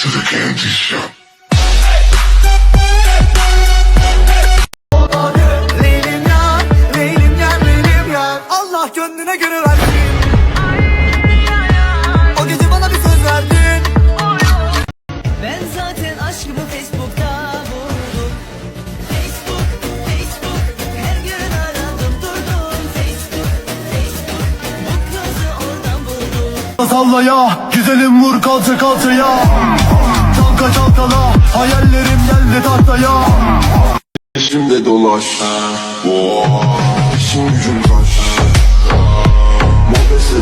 to the candy shop. Gönlüne göre versin. O gece bana bir söz verdin. Ben zaten aşkımı Facebook'ta buldum. Facebook, Facebook. Her gün aradım durdum. Facebook, Facebook. Bu kızı oradan buldum. Salla ya güzelim vur kalça kalçaya Çalka çalkala hayallerim geldi tahtaya Peşimde dolaş. İşin gücün kaç. Mobese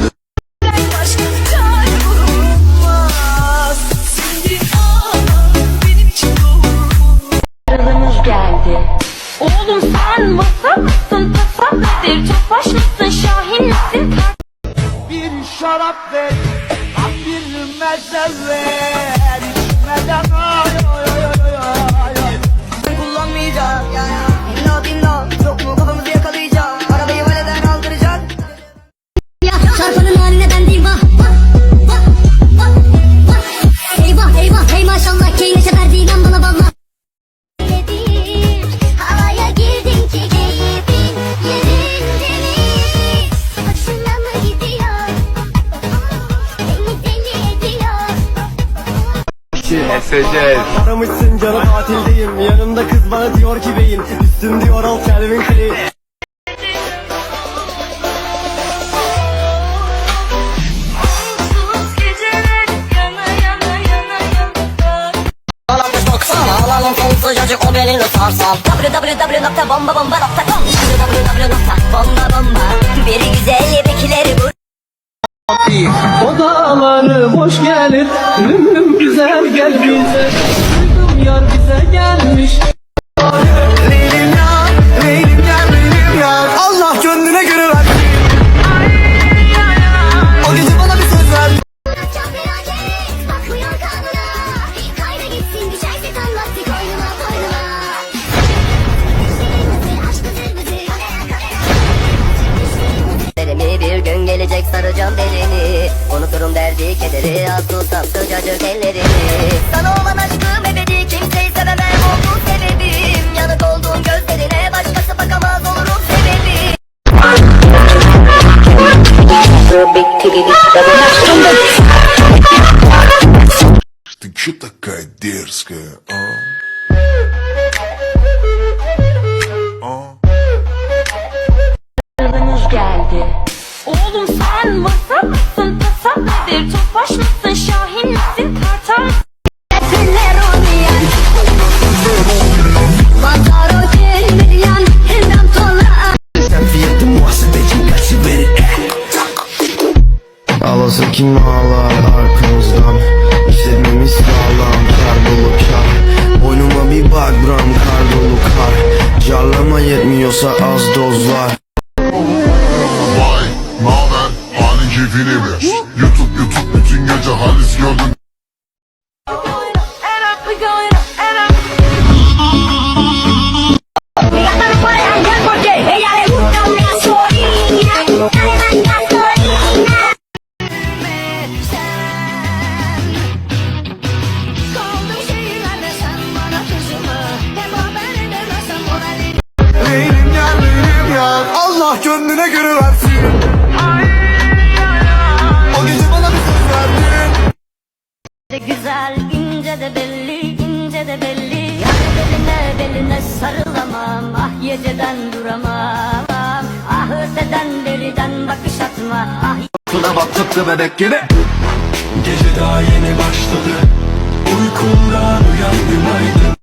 Başka kaybolmaz Şimdi ağlar benim için doğurmaz Kralımız geldi. Oğlum sen masa mısın, tasa nedir? Tofaş mısın, şahin misin? Bir şarap ver, tam bir meze ver İçmeden ay ay ay ay ay ay kullanmayacağım Aramışsın canı tatildeyim. Yanımda kız bana diyor ki beyin Üstüm diyor al Calvin Klein. Sonsuzcacı o belini sarsam www.bombabomba.com www.bombabomba Bir güzel bekleri bu. Odaları boş gelir Ünlüm güzel gel bize Duydum yar bize gelmiş. Leylim yar, leylim yar, leylim yar Allah gönlüne göre versin O gece bana bir söz bir gün gelecek saracağım belini. Unuturum derdi kederi az tutsam sıcacık ellerini Sana olan aşkım ebedi kimseyi sevemem oldu sebebim Yanık olduğum gözlerine başkası bakamaz olurum sebebi Ты чё такая дерзкая, а? А? Tofaş mısın, şahin misin? Kartal mısın? Ağlasın kim ağlar arkamızdan İşletmemiz sağlam kar dolu kar Boynuma bir bak gram kar dolu kar Carlama yetmiyorsa az doz var keyfini ver. YouTube, YouTube bütün gece halis gördüm. And up we de belli, ince de belli. Yani beline beline sarılamam, ah yeceden duramam. Ah öteden deriden bakış atma, ah Kula battıktı bebek gibi. Gece daha yeni başladı. Uykumdan uyan günaydın